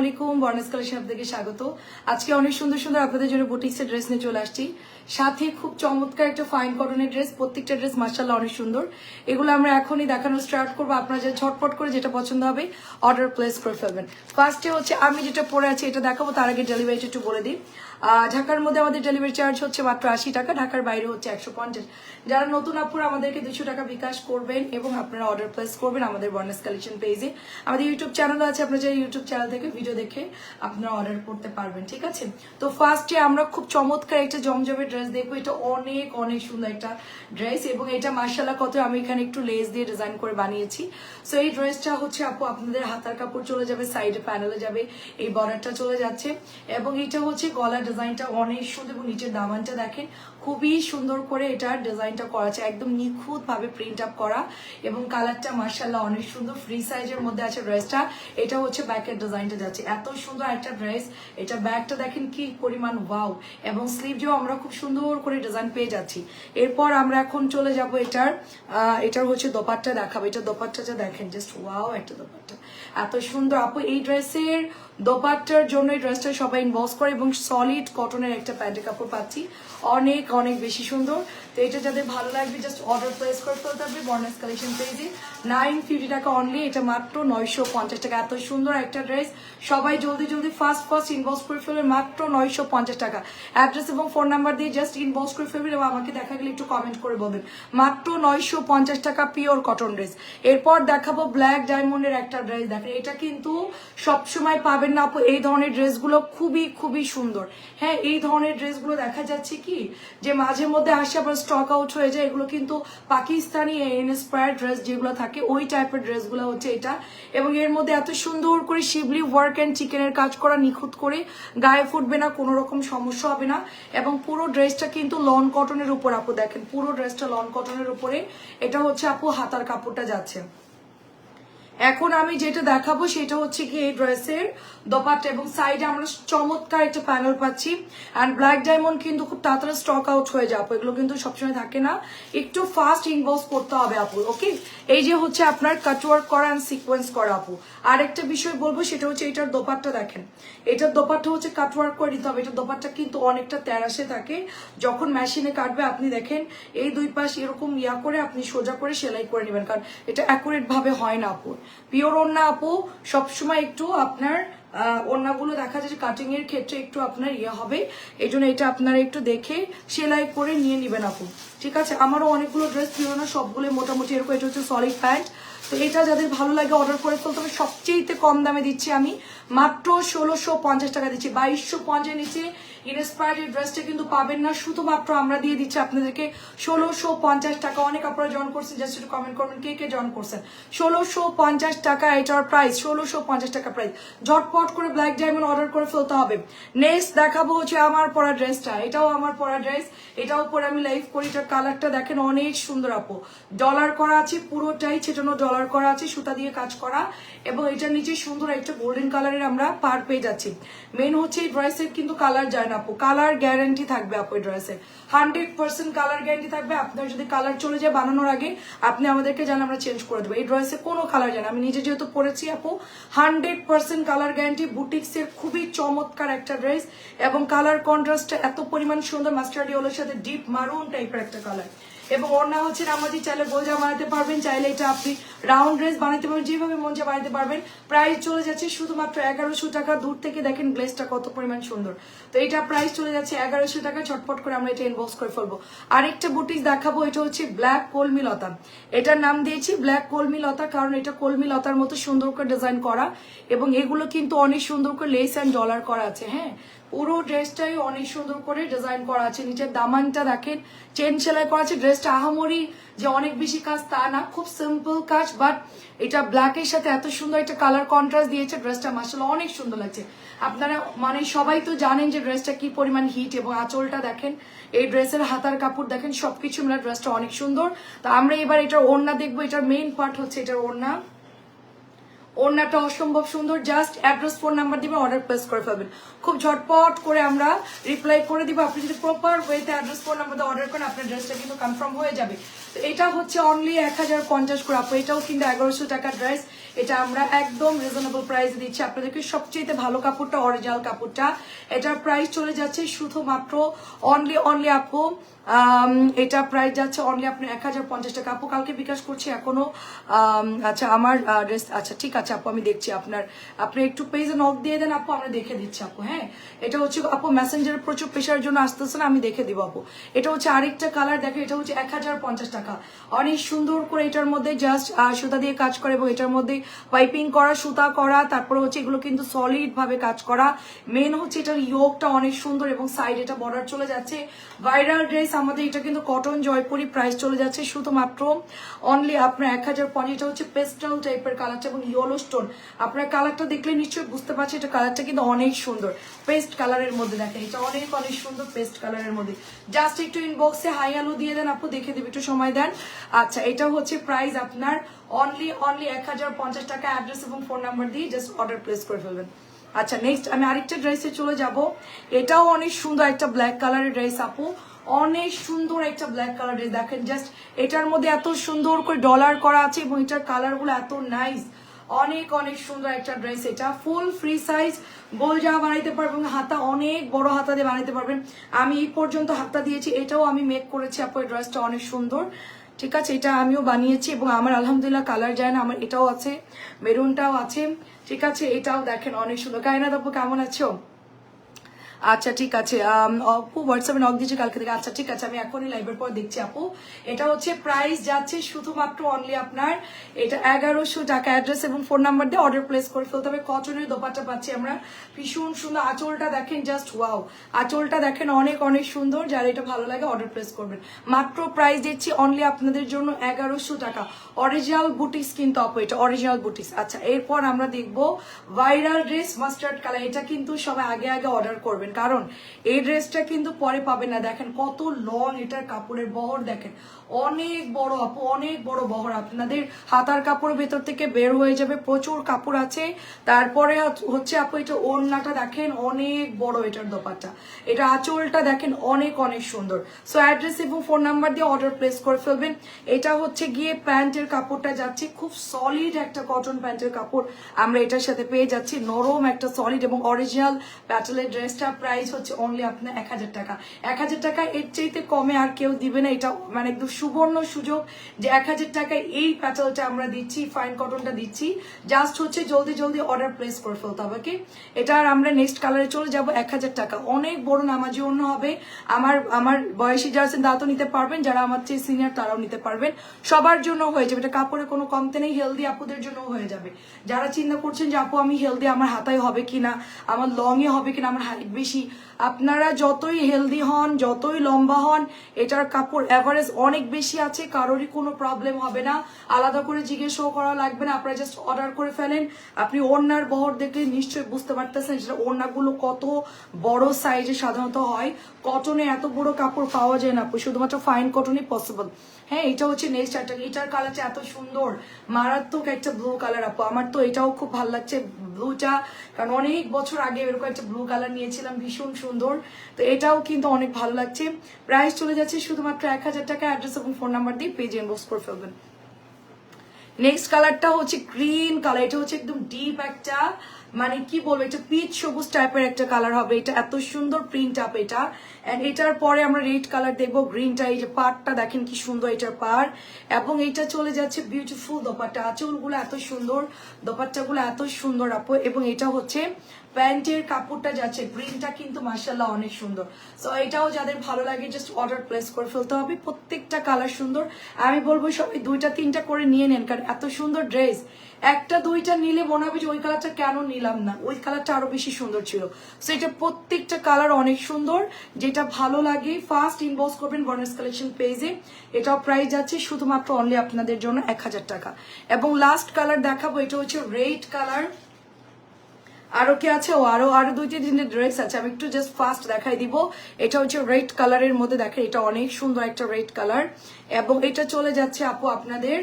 আলাইকুম। আপনাদেরকে স্বাগত। আজকে অনেক সুন্দর সুন্দর আপনাদের জন্য ড্রেস নিয়ে চলে আসছি। সাথে খুব চমৎকার একটা ফাইন ড্রেস প্রত্যেকটা ড্রেস অনেক সুন্দর। এগুলো আমরা এখনই দেখানো স্টার্ট করব। ঝটপট করে যেটা পছন্দ হবে অর্ডার প্লেস করে ফেলবেন ফার্স্টে হচ্ছে, আমি যেটা পরে আছি, এটা দেখাবো, তার আগে ডেলিভারিটা একটু বলে দিই। ঢাকার মধ্যে আমাদের ডেলিভারি চার্জ হচ্ছে মাত্র আশি টাকা, ঢাকার বাইরে হচ্ছে একশো পঞ্চাশ। যারা নতুন আপুরা আমাদেরকে দুশো টাকা বিকাশ করবেন এবং আপনারা অর্ডার প্লেস করবেন আমাদের বর্নেস কালেকশন পেজে আমাদের ইউটিউব চ্যানেলও আছে, আপনারা চাই ইউটিউব চ্যানেল থেকে ভিডিও দেখে আপনারা অর্ডার করতে পারবেন, ঠিক আছে? তো ফার্স্টে আমরা খুব চমৎকার একটা জমজমের ড্রেস দেখব। এটা অনেক অনেক সুন্দর একটা ড্রেস এবং এটা মার্শাল্লাহ কত আমি এখানে একটু লেস দিয়ে ডিজাইন করে বানিয়েছি। সো এই ড্রেসটা হচ্ছে আপু, আপনাদের হাতার কাপড় চলে যাবে সাইডে প্যানেলে যাবে, এই বর্ডারটা চলে যাচ্ছে এবং এটা হচ্ছে গলার ডিজাইনটা অনেক সুন্দর এবং নিচের দামানটা দেখেন, খুবই সুন্দর করে এটার ডিজাইনটা করা আছে, একদম নিখুঁত ভাবে প্রিন্ট আপ করা এবং কালারটা মার্শাল্লাহ অনেক সুন্দর ফ্রি সাইজের মধ্যে আছে ড্রেসটা এটা হচ্ছে ব্যাকের ডিজাইনটা যাচ্ছে, এত সুন্দর একটা ড্রেস এটা ব্যাগটা দেখেন কি পরিমাণ ওয়াও এবং স্লিভেও আমরা খুব সুন্দর করে ডিজাইন পেয়ে যাচ্ছি। এরপর আমরা এখন চলে যাব এটার এটার হচ্ছে দোপাট্টা দেখাবো, এটা দোপাট্টাটা দেখেন জাস্ট ওয়াও একটা দোপাট্টা। এত সুন্দর, আপু এই ড্রেসের দোপাট্টার জন্য এই ড্রেসটা সবাই ইনবক্স করে এবং সলিড কটনের একটা প্যান্টের কাপড় পাচ্ছি। অনেক অনেক বেশি সুন্দর। তো এটা যাদের ভালো লাগবে জাস্ট অর্ডার প্লেস করে ফেলতে হবে বর্নেস কালেকশন পেজে নাইন ফিফটি টাকা অনলি এটা মাত্র নয়শো পঞ্চাশ টাকা। এত সুন্দর একটা ড্রেস সবাই জলদি জলদি ফার্স্ট ফার্স্ট ইনবক্স করে ফেলবে মাত্র নয়শো পঞ্চাশ টাকা। অ্যাড্রেস এবং ফোন নাম্বার দিয়ে জাস্ট ইনবক্স করে ফেলবেন এবং আমাকে দেখা গেলে একটু কমেন্ট করে বলবেন। মাত্র নয়শো পঞ্চাশ টাকা পিওর কটন ড্রেস এরপর দেখাবো ব্ল্যাক ডায়মন্ডের একটা ড্রেস দেখেন, এটা কিন্তু সবসময় পাবেন না আপু। এই ধরনের ড্রেসগুলো খুবই খুবই সুন্দর। হ্যাঁ এই ধরনের ড্রেসগুলো দেখা যাচ্ছে কি? যে মাঝে মধ্যে আসে আবার স্টক আউট হয়ে যায়, এগুলো কিন্তু পাকিস্তানি ইন্সপায়ার ড্রেস যেগুলো থাকে, ওই টাইপের ড্রেসগুলো হচ্ছে এটা। এবং এর মধ্যে এত সুন্দর করে শিবলি ওয়ার্ক অ্যান্ড চিকেনের কাজ করা নিখুঁত করে গায়ে ফুটবে না, কোনো রকম সমস্যা হবে না। এবং পুরো ড্রেসটা কিন্তু লন কটনের উপর, আপু দেখেন, পুরো ড্রেসটা লন কটনের উপরে। এটা হচ্ছে আপু হাতার কাপড়টা যাচ্ছে। এখন আমি যেটা দেখাবো সেটা হচ্ছে কি এই ড্রেসের দোপাট্টা এবং সাইডে আমরা চমৎকার একটা প্যানেল পাচ্ছি। অ্যান্ড ব্ল্যাক ডায়মন্ড কিন্তু খুব তাড়াতাড়ি স্টক আউট হয়ে যাব এগুলো কিন্তু সবসময় থাকে না। একটু ফাস্ট ইনবক্স করতে হবে আপু ওকে এই যে হচ্ছে আপনার কাটওয়ার্ক করা অ্যান্ড সিকোয়েন্স করা আপু। আর একটা বিষয় বলব, সেটা হচ্ছে এটার দোপাট্টা দেখেন। এটার দোপাট্টা হচ্ছে কাটওয়ার্ক করে দিতে হবে। এটার দোপাট্টা কিন্তু অনেকটা তেরাসে থাকে। যখন মেশিনে কাটবে, আপনি দেখেন, এই দুই পাশ এরকম ইয়া করে আপনি সোজা করে সেলাই করে নেবেন। কারণ এটা অ্যাকুরেট ভাবে হয় না আপু। পিওর ওন্না আপু, সবসময় একটু আপনার ওড়নাগুলো দেখা যায় কাটিং এর ক্ষেত্রে একটু আপনার ইয়ে হবে। এই জন্য এটা আপনারা একটু দেখে সেলাই করে নিয়ে নেবেন আপু। ঠিক আছে? আমারও অনেকগুলো ড্রেস ছিল না সবগুলো মোটামুটি এরকম এটা হচ্ছে সলিড প্যান্ট তো এটা যাদের ভালো লাগে অর্ডার করে ফেলতে হবে। সবচেয়ে কম দামে দিচ্ছি আমি মাত্র ষোলোশো পঞ্চাশ টাকা দিচ্ছি। বাইশশো পঞ্চাশ নিচে ইনস্পায়ার্ড ড্রেসটা কিন্তু পাবেন না। শুধুমাত্র আমরা দিয়ে দিচ্ছি আপনাদেরকে ষোলোশো পঞ্চাশ টাকা। অনেক আপনারা জয়েন করছেন জাস্ট একটু কমেন্ট করবেন কে কে জয়েন করছেন। ষোলোশো পঞ্চাশ টাকা এটার প্রাইস ষোলোশো পঞ্চাশ টাকা প্রাইস ঝটপট করে ব্ল্যাক ডায়মন্ড অর্ডার করে ফেলতে হবে। নেক্সট দেখাবো হচ্ছে আমার পরা ড্রেসটা এটাও আমার পরা ড্রেস এটাও পরে আমি লাইভ করি। এটার কালারটা দেখেন অনেক সুন্দর আপু। ডলার করা আছে, পুরোটাই ছেটানো ডলার করা আছে, সুতা দিয়ে কাজ করা। এবং এটার নিচে সুন্দর একটা গোল্ডেন কালারের আমরা পার পেয়ে যাচ্ছি। মেন হচ্ছে এই ড্রেসের কিন্তু কালার যায় না। আপু কালার গ্যারান্টি থাকবে আপু ড্রেসে হান্ড্রেড পার্সেন্ট কালার গ্যারান্টি থাকবে। আপনার যদি কালার চলে যায় বানানোর আগে, আপনি আমাদেরকে জানেন আমরা চেঞ্জ করে দেবো। এই ড্রেসে কোনো কালার জানা আমি নিজে যেহেতু পরেছি আপু হান্ড্রেড পার্সেন্ট কালার গ্যারান্টি বুটিক্সের খুবই চমৎকার একটা ড্রেস এবং কালার কন্ট্রাস্টটা এত পরিমাণ সুন্দর। মাস্টার্ড ইয়েলোর সাথে ডিপ মারুন টাইপের একটা কালার এবং ওড়না হচ্ছে আমাদের চাইলে গোজা বানাতে পারবেন, চাইলে এটা আপনি রাউন্ড ড্রেস বানাতে পারবেন, যেভাবে মন যা বানাতে পারবেন। প্রাইস চলে যাচ্ছে শুধুমাত্র এগারোশো টাকা। দূর থেকে দেখেন গ্লেসটা কত পরিমাণ সুন্দর। তো এটা প্রাইস চলে যাচ্ছে এগারোশো টাকা। ছটপট করে আমরা এটা ইনবক্স করে ফেলব। আরেকটা বুটিক দেখাবো, এটা হচ্ছে ব্ল্যাক কলমি লতা এটার নাম দিয়েছি ব্ল্যাক কলমি লতা কারণ এটা কলমি লতার মতো সুন্দর করে ডিজাইন করা। এবং এগুলো কিন্তু অনেক সুন্দর করে লেস অ্যান্ড ডলার করা আছে হ্যাঁ? পুরো ড্রেসটাই অনেক সুন্দর করে ডিজাইন করা আছে। নিচের দামানটা দেখেন চেন সেলাই করা আছে। ড্রেসটা আহামরি যে অনেক বেশি কাজ তা না, খুব সিম্পল কাজ বাট এটা ব্ল্যাকের সাথে এত সুন্দর একটা কালার কন্ট্রাস্ট দিয়েছে ড্রেসটা মাসাল্লাহ অনেক সুন্দর লাগছে। আপনারা মানে সবাই তো জানেন যে ড্রেসটা কি পরিমাণ হিট এবং আঁচলটা দেখেন, এই ড্রেসের হাতার কাপড় দেখেন, সবকিছু মিলে ড্রেসটা অনেক সুন্দর। তো আমরা এবার এটার ওড়না দেখব, এটার মেইন পার্ট হচ্ছে এটার ওড়না। ওড়নাটা অসম্ভব সুন্দর। জাস্ট অ্যাড্রেস ফোন নাম্বার দিবেন অর্ডার প্লেস করে ফেলবেন। খুব ঝটপট করে আমরা রিপ্লাই করে দিব। আপনি যদি প্রপার ওয়েতে অ্যাড্রেস ফোন নাম্বার দিয়ে অর্ডার করেন, আপনার ড্রেসটা কিন্তু কনফার্ম হয়ে যাবে। তো এটা হচ্ছে অনলি এক হাজার পঞ্চাশ করে। আপু, এটাও কিন্তু এগারোশো টাকা ড্রেস এটা আমরা একদম রিজনেবল প্রাইসে দিচ্ছি। আপনাদেরকে সবচেয়ে ভালো কাপড়টা অরিজিনাল কাপড়টা। এটার প্রাইস চলে যাচ্ছে শুধুমাত্র অনলি অনলি আপু এটা প্রাইস যাচ্ছে অনলি আপনি এক হাজার পঞ্চাশ টাকা। আপু, কালকে বিকাশ করছি এখনও আচ্ছা আমার ড্রেস আচ্ছা ঠিক আছে আপু, আমি দেখছি আপনার। আপনি একটু পেজে নক দিয়ে দেন আপু, আমরা দেখে দিচ্ছি আপু হ্যাঁ? এটা হচ্ছে আপু মেসেঞ্জার প্রচুর প্রেশার জন্য আসতেছে না, আমি দেখে দিব আপু। এটা হচ্ছে আরেকটা কালার দেখে এটা হচ্ছে এক হাজার পঞ্চাশ টাকা। অনেক সুন্দর করে এটার মধ্যে জাস্ট সুতা দিয়ে কাজ করে এবং এটার মধ্যে পাইপিং করা, সুতা করা, তারপরে হচ্ছে এগুলো কিন্তু সলিড ভাবে কাজ করা। মেন হচ্ছে এটার ইয়োগটা অনেক সুন্দর এবং সাইড এটা বর্ডার চলে যাচ্ছে। ভাইরাল ড্রেস আমাদের এটা কিন্তু কটন জয়পুরি প্রাইস চলে যাচ্ছে শুধুমাত্র অনলি আপনার এক হাজার পঞ্চাশ। এটা হচ্ছে পেস্টাল টাইপের কালারটা এবং ইয়েলো স্টোন আপনার কালারটা দেখলে নিশ্চয়ই বুঝতে পারছি এটা কালারটা কিন্তু অনেক সুন্দর। পেস্ট কালারের মধ্যে দেখেন, এটা অনেক অনেক সুন্দর পেস্ট কালারের মধ্যে। জাস্ট একটু ইনবক্সে হাই আলু দিয়ে দেন আপু, দেখে দেবে, একটু সময় দেন। আচ্ছা এটা হচ্ছে প্রাইস আপনার অনলি অনলি এক হাজার পঞ্চাশ টাকা অ্যাড্রেস এবং ফোন নাম্বার দিয়ে জাস্ট অর্ডার প্লেস করে ফেলবেন। আচ্ছা নেক্সট আমি আরেকটা ড্রেসে চলে যাব। এটাও অনেক সুন্দর একটা ব্ল্যাক কালারের ড্রেস আপু। অনেক সুন্দর একটা ব্ল্যাক কালার ড্রেস দেখেন জাস্ট এটার মধ্যে এত সুন্দর করে ডলার করা আছে এবং এটার কালারগুলো এত নাইস অনেক অনেক সুন্দর একটা ড্রেস এটা। ফুল ফ্রি সাইজ গোল জামা বানাইতে পারবেন, হাতা অনেক বড় হাতা দিয়ে বানাইতে পারবেন। আমি এই পর্যন্ত হাতা দিয়েছি, এটাও আমি মেক করেছি, আপু, এই ড্রেসটা অনেক সুন্দর। ঠিক আছে, এটা আমিও বানিয়েছি এবং আমার আলহামদুলিল্লাহ কালার যায় না আমার এটাও আছে, মেরুনটাও আছে, ঠিক আছে, এটাও দেখেন অনেক সুন্দর। কায়না দাবু কেমন আছো? আচ্ছা ঠিক আছে আপু হোয়াটসঅ্যাপে নক দিয়েছে কালকে থেকে। আচ্ছা ঠিক আছে, আমি এখনই লাইভের পর দেখছি, আপু। এটা হচ্ছে প্রাইস যাচ্ছে শুধুমাত্র অনলি আপনার, এটা এগারোশো টাকা অ্যাড্রেস এবং ফোন নাম্বার দিয়ে অর্ডার প্লেস করে ফেলতে হবে। কটনের দোপাটা পাচ্ছি আমরা। ভীষণ সুন্দর আঁচলটা দেখেন জাস্ট ওয়াও আঁচলটা দেখেন, অনেক অনেক সুন্দর। যার এটা ভালো লাগে অর্ডার প্লেস করবেন। মাত্র প্রাইস দিচ্ছি অনলি আপনাদের জন্য এগারোশো টাকা। অরিজিনাল বুটিক্স কিন্তু, আপু, এটা অরিজিনাল বুটিক্স আচ্ছা এরপর আমরা দেখব ভাইরাল ড্রেস মাস্টার্ড কালার এটা কিন্তু সবাই আগে আগে অর্ডার করবেন কারণ এই ড্রেসটা কিন্তু পরে পাবেন না। দেখেন কত লং এটার কাপড়ের বহর দেখেন। অনেক বড় আপু, অনেক বড় বহর। আপনাদের হাতার কাপড়ের ভেতর থেকে বের হয়ে যাবে প্রচুর কাপড় আছে। তারপরে হচ্ছে আপু, এটা ওড়নাটা দেখেন অনেক বড় এটার দোপাটা এটা আঁচলটা দেখেন অনেক অনেক সুন্দর। সো অ্যাড্রেস এবং ফোন নাম্বার দিয়ে অর্ডার প্লেস করে ফেলবেন। এটা হচ্ছে গিয়ে প্যান্টের কাপড়টা যাচ্ছে, খুব সলিড একটা কটন প্যান্টের কাপড়। আমরা এটার সাথে পেয়ে যাচ্ছি নরম একটা সলিড এবং অরিজিনাল প্যাটেলের ড্রেসটা প্রাইস হচ্ছে অনলি আপনার এক হাজার টাকা। এক হাজার টাকা এর চাইতে কমে আর কেউ দিবে না। এটা মানে একদম সুবর্ণ সুযোগ যে এক হাজার টাকায় এই প্যাটেলটা আমরা দিচ্ছি ফাইন কটনটা দিচ্ছি। জাস্ট হচ্ছে জলদি জলদি অর্ডার প্লেস করে ফেলতে হবে এটা আর আমরা নেক্সট কালারে চলে যাব, এক হাজার টাকা। অনেক বড় নামাজি অন্য হবে। আমার আমার বয়সী যারা আছেন তারা তো নিতে পারবেন, যারা আমার চেয়ে সিনিয়র তারাও নিতে পারবেন। সবার জন্য হয়ে যাবে। এটা কাপড়ে কোনো কমতে নেই হেলদি আপুদের জন্য হয়ে যাবে। যারা চিন্তা করছেন যে, আপু, আমি হেলদি আমার হাতায় হবে কিনা? আমার লং এ হবে কিনা? আমার হাইট বেশি? আপনারা যতই হেলদি হন, যতই লম্বা হন, এটার কাপড় অ্যাভারেজ অনেক বেশি আছে, কারোরই কোনো প্রবলেম হবে না। আলাদা করে জিজ্ঞেসও করা লাগবে না, আপনারা জাস্ট অর্ডার করে ফেলেন। আপনি ওড়নার বহর দেখলে নিশ্চয়ই বুঝতে পারতেছেন যেটা ওড়নাগুলো কত বড় সাইজে সাধারণত হয়। কটনে এত বড় কাপড় পাওয়া যায় না শুধুমাত্র ফাইন কটনই পসিবল হ্যাঁ এটা হচ্ছে নেক্সট একটা এটার কালারটা এত সুন্দর। মারাত্মক একটা ব্লু কালার আপু, আমার তো এটাও খুব ভালো লাগছে। ব্লুটা, কারণ অনেক বছর আগে এরকম একটা ব্লু কালার নিয়েছিলাম, ভীষণ সুন্দর। তো এটাও কিন্তু অনেক ভালো লাগছে। প্রাইস চলে যাচ্ছে শুধুমাত্র এক হাজার টাকা অ্যাড্রেস এবং ফোন নাম্বার দিয়ে পেজ ইনবক্স করে ফেলবেন। নেক্সট কালারটা হচ্ছে গ্রিন কালার এটা হচ্ছে একদম ডিপ একটা মানে কি বলব, এটা পিচ সবুজ টাইপের একটা কালার হবে, এটা এত সুন্দর প্রিন্ট আপ এটা। এটার পরে আমরা রেড কালার দেখব গ্রিনটা এই যে পাড়টা দেখেন কি সুন্দর এটার পাড়। এবং এটা চলে যাচ্ছে বিউটিফুল দোপাট্টা, আঁচলগুলো এত সুন্দর, দোপাট্টাগুলো এত সুন্দর আপ। এবং এটা হচ্ছে প্যান্টের কাপড়টা যাচ্ছে, প্রিন্টটা কিন্তু মার্শাল্লাহ অনেক সুন্দর। সো এটাও যাদের ভালো লাগে জাস্ট অর্ডার প্লেস করে ফেলতে হবে। প্রত্যেকটা কালার সুন্দর। আমি বলব সবাই দুইটা, তিনটা করে নিয়ে নেন, কারণ এত সুন্দর ড্রেস একটা, দুইটা নিলে মনে হবে যে ওই কালারটা কেন নিলাম না? ওই কালারটা আরও বেশি সুন্দর ছিল। সো এটা প্রত্যেকটা কালার অনেক সুন্দর। যেটা ভালো লাগে ফার্স্ট ইনবক্স করবেন বর্নেস কালেকশন পেজে এটাও প্রাইস যাচ্ছে শুধুমাত্র অনলি আপনাদের জন্য এক হাজার টাকা। এবং লাস্ট কালার দেখাবো, এটা হচ্ছে রেড কালার আরও কি আছে? ও, আরও আরও দুইটি দিনের ড্রেস আছে। আমি একটু জাস্ট ফার্স্ট দেখাই দিব। এটা হচ্ছে রেড কালারের মধ্যে দেখেন, এটা অনেক সুন্দর একটা রেড কালার এবং এটা চলে যাচ্ছে আপু আপনাদের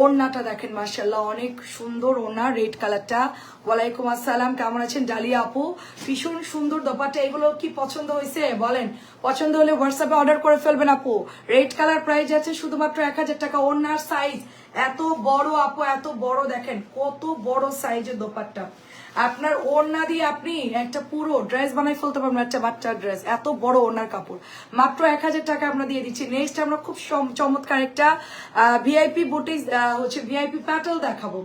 ওড়নাটা দেখেন মার্শাল্লাহ অনেক সুন্দর ওড়না রেড কালারটা ওয়ালাইকুম আসসালাম, কেমন আছেন? ডালিয়া আপু, ভীষণ সুন্দর দোপাটা এগুলো কি পছন্দ হয়েছে? বলেন, পছন্দ হলে হোয়াটসঅ্যাপে অর্ডার করে ফেলবেন আপু। রেড কালার প্রাইস আছে শুধুমাত্র এক হাজার টাকা। ওড়নার সাইজ এত বড় আপু, এত বড় দেখেন, কত বড় সাইজের দোপাট্টা। আপনার ওড়না দিয়ে আপনি একটা পুরো ড্রেস বানাই ফেলতে পারবেন, একটা বাচ্চার ড্রেস এত বড় ওড়নার কাপড়। মাত্র এক হাজার টাকা আমরা দিয়ে দিচ্ছি। নেক্সট আমরা খুব চমৎকার একটা ভিআইপি বুটিস হচ্ছে ভিআইপি প্যাটেল দেখাবো।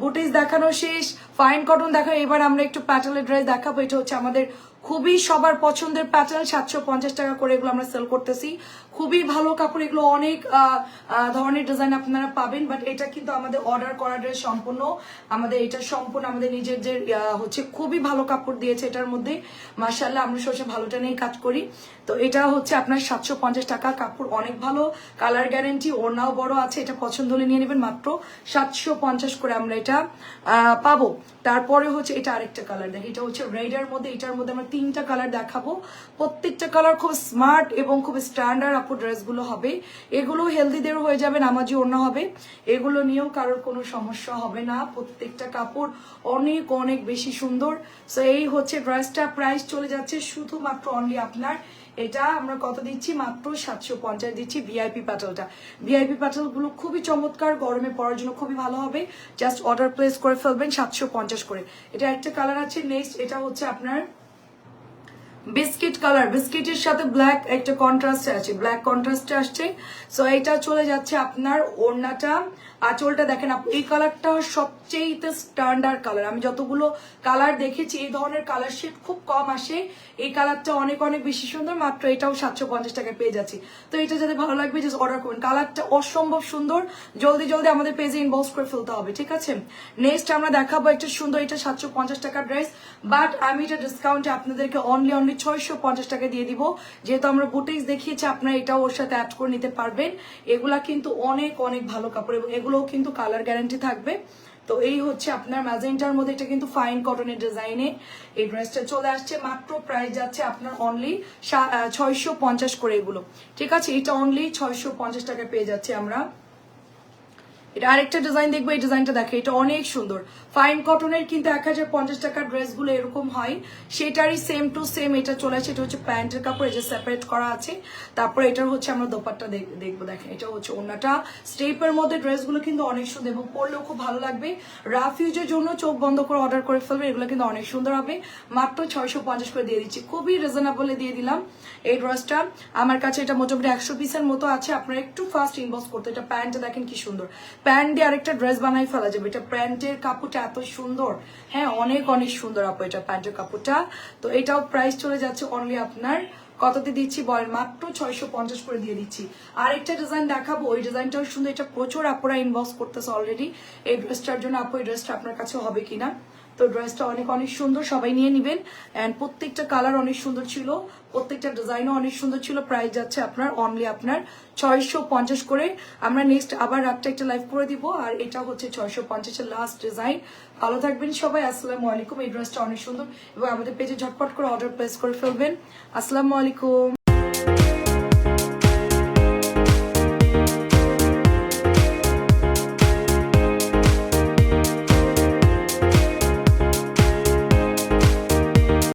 বুটিস দেখানো শেষ ফাইন কটন দেখা এবার আমরা একটু প্যাটেলের ড্রেস দেখাবো। এটা হচ্ছে আমাদের খুবই সবার পছন্দের প্যাটার্ন সাতশো পঞ্চাশ টাকা করে এগুলো আমরা সেল করতেছি। খুবই ভালো কাপড়, এগুলো অনেক ধরনের ডিজাইন আপনারা পাবেন বাট এটা কিন্তু আমাদের অর্ডার করা সম্পূর্ণ। আমাদের এটা সম্পূর্ণ আমাদের নিজের যে হচ্ছে খুবই ভালো কাপড় দিয়েছে এটার মধ্যে। মার্শাল্লাহ আমরা সবসময় ভালোটা নিয়ে কাজ করি। তো এটা হচ্ছে আপনার সাতশো পঞ্চাশ টাকা, কাপড় অনেক ভালো। কালার গ্যারেন্টি ওড়নাও বড় আছে, এটা পছন্দ হলে নিয়ে নেবেন মাত্র সাতশো পঞ্চাশ করে আমরা এটা পাবো। তারপরে হচ্ছে এটা আরেকটা কালার দেখি এটা হচ্ছে রেডের মধ্যে, এটার মধ্যে আমরা তিনটা কালার দেখাবো। প্রত্যেকটা কালার খুব স্মার্ট এবং খুব স্ট্যান্ডার্ড আপু ড্রেসগুলো হবে। এগুলো হেলদিদের হয়ে যাবে, নামাজি অন্য হবে। এগুলো নিয়েও কারোর কোনো সমস্যা হবে না। প্রত্যেকটা কাপড় অনেক অনেক বেশি সুন্দর। সো এই হচ্ছে ড্রেসটা প্রাইস চলে যাচ্ছে শুধুমাত্র অনলি আপনার। এটা আমরা কত দিচ্ছি? মাত্র সাতশো পঞ্চাশ দিচ্ছি ভিআইপি প্যাটেলটা ভিআইপি প্যাটেলগুলো খুবই চমৎকার। গরমে পড়ার জন্য খুবই ভালো হবে। জাস্ট অর্ডার প্লেস করে ফেলবেন সাতশো পঞ্চাশ করে। এটা একটা কালার আছে। নেক্সট এটা হচ্ছে আপনার বিস্কিট কালার, বিস্কিটের সাথে ব্ল্যাক একটা কন্ট্রাস্ট আছে ব্ল্যাক কন্ট্রাস্টে আসছে। সো এটা চলে যাচ্ছে আপনার ওড়নাটা। আঁচলটা দেখেন আপনি, এই কালারটা সবচেয়ে স্ট্যান্ডার্ড কালার আমি যতগুলো কালার দেখেছি, এই ধরনের কালার শেড খুব কম আসে। এই কালারটা অনেক অনেক বেশি সুন্দর, মাত্র এটাও সাতশো পঞ্চাশ টাকায় পেয়ে যাচ্ছি। তো এটা যাতে ভালো লাগবে জাস্ট অর্ডার করুন। কালারটা অসম্ভব সুন্দর। জলদি জলদি আমাদের পেজে ইনবক্স করে ফেলতে হবে, ঠিক আছে? নেক্সট আমরা দেখাবো একটা সুন্দর, এটা সাতশো পঞ্চাশ টাকার ড্রেস বাট আমি এটা ডিসকাউন্টে আপনাদেরকে অনলি অনলি ছয়শো পঞ্চাশ টাকা দিয়ে দিব। যেহেতু আমরা বুটিক্স দেখিয়েছি, আপনারা এটাও ওর সাথে অ্যাড করে নিতে পারবেন। এগুলা কিন্তু অনেক অনেক ভালো কাপড় এবং এগুলোও কিন্তু কালার গ্যারান্টি থাকবে। তো এই হচ্ছে আপনার ম্যাজেন্টার মধ্যে, এটা কিন্তু ফাইন কটনের ডিজাইনে এই ড্রেসটা চলে আসছে, মাত্র প্রাইস যাচ্ছে আপনার অনলি ছয়শো পঞ্চাশ করে এগুলো। ঠিক আছে, এটা অনলি ছয়শো পঞ্চাশ টাকা পেয়ে যাচ্ছে আমরা। এটা আরেকটা ডিজাইন দেখব, এই ডিজাইনটা দেখে, এটা অনেক সুন্দর। ফাইন কটনের কিন্তু এক হাজার পঞ্চাশ টাকার ড্রেসগুলো এরকম হয়। সেটারই সেম টু সেম এটা চলে আসে, এটা হচ্ছে প্যান্টের কাপড় এটা সেপারেট করা আছে। তারপরে এটার হচ্ছে আমরা দোপাট্টা দেখ- দেখব দেখেন এটা হচ্ছে ওনাটা স্টেপের মধ্যে ড্রেসগুলো কিন্তু অনেক সুন্দর, এবং পরলেও খুব ভালো লাগবে। রাফ ইউজের জন্য চোখ বন্ধ করে অর্ডার করে ফেলবে, এগুলো কিন্তু অনেক সুন্দর হবে। মাত্র ছয়শো পঞ্চাশ করে দিয়ে দিচ্ছি। খুবই রিজনেবলে দিয়ে দিলাম এই ড্রেসটা আমার কাছে এটা মোটামুটি একশো পিসের মতো আছে। আপনারা একটু ফার্স্ট ইনবক্স করতে, এটা প্যান্টটা দেখেন কি সুন্দর। প্যান্ট দিয়ে আরেকটা ড্রেস বানাই ফেলা যাবে। এটা প্যান্টের কাপড়টা এত সুন্দর। হ্যাঁ অনেক অনেক সুন্দর আপু, এটা প্যান্টের কাপড়টা। তো এটাও প্রাইস চলে যাচ্ছে অনলি আপনার কততে দিচ্ছি বল মাত্র ছয়শো পঞ্চাশ করে দিয়ে দিচ্ছি। আরেকটা ডিজাইন দেখাবো, ওই ডিজাইনটাও সুন্দর। এটা প্রচুর আপুরা ইনবক্স করতেছে অলরেডি এই ড্রেসটার জন্য আপু, এই ড্রেসটা আপনার কাছে হবে কিনা? তো ড্রেসটা অনেক অনেক সুন্দর, সবাই নিয়ে নিবেন। অ্যান্ড প্রত্যেকটা কালার অনেক সুন্দর ছিল। প্রত্যেকটা ডিজাইনও অনেক সুন্দর ছিল। প্রাইস যাচ্ছে আপনার অনলি আপনার ছয়শো পঞ্চাশ করে। আমরা নেক্সট আবার রাতটা একটা লাইভ করে দিব। আর এটা হচ্ছে ছয়শো পঞ্চাশের লাস্ট ডিজাইন ভালো থাকবেন সবাই। আসসালামু আলাইকুম। এই ড্রেসটা অনেক সুন্দর। এবং আমাদের পেজে ঝটপট করে অর্ডার প্লেস করে ফেলবেন। আসসালামু আলাইকুম।